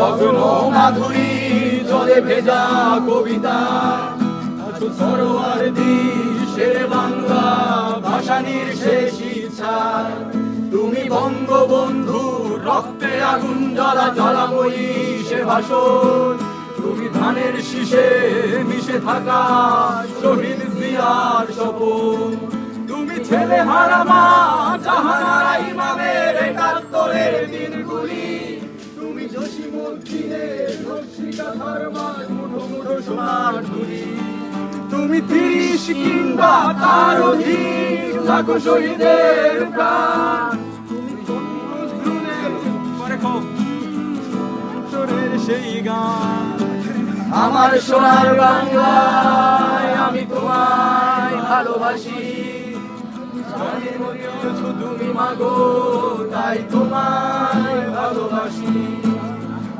ভগ্ন মাধুরী জলে ভেজা কবিতা। সরোয়ার দি বাংলা ভাষানির শেষ ইচ্ছা। তুমি বঙ্গবন্ধু, রক্তে আগুন জ্বলা জ্বলাময়ী সে ভাষণ। তুমি ধানের শীষে মিশে থাকা শহীদ জিয়ার সপন তুমি ছেলে হারামা তুমি তিরিশ কিংবা তার অধিক লাখো শহীদের প্রাণ। সেই গান। আমার সোনার বাংলায় আমি তোমায় ভালোবাসি। তুমি মাগো, তাই তোমায় ভালোবাসি।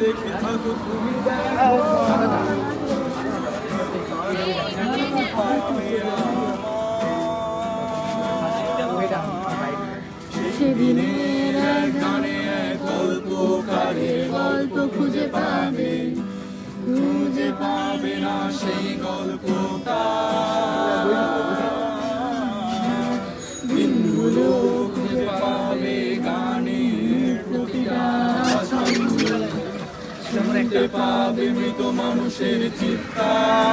দেখে থাকা তুমি। সেদিনের গানে এক গল্পকারে গল্প খুঁজে পাবে খুঁজে পাবে না সেই গল্প শুনতে পাবে মৃত মানুষের চিৎকার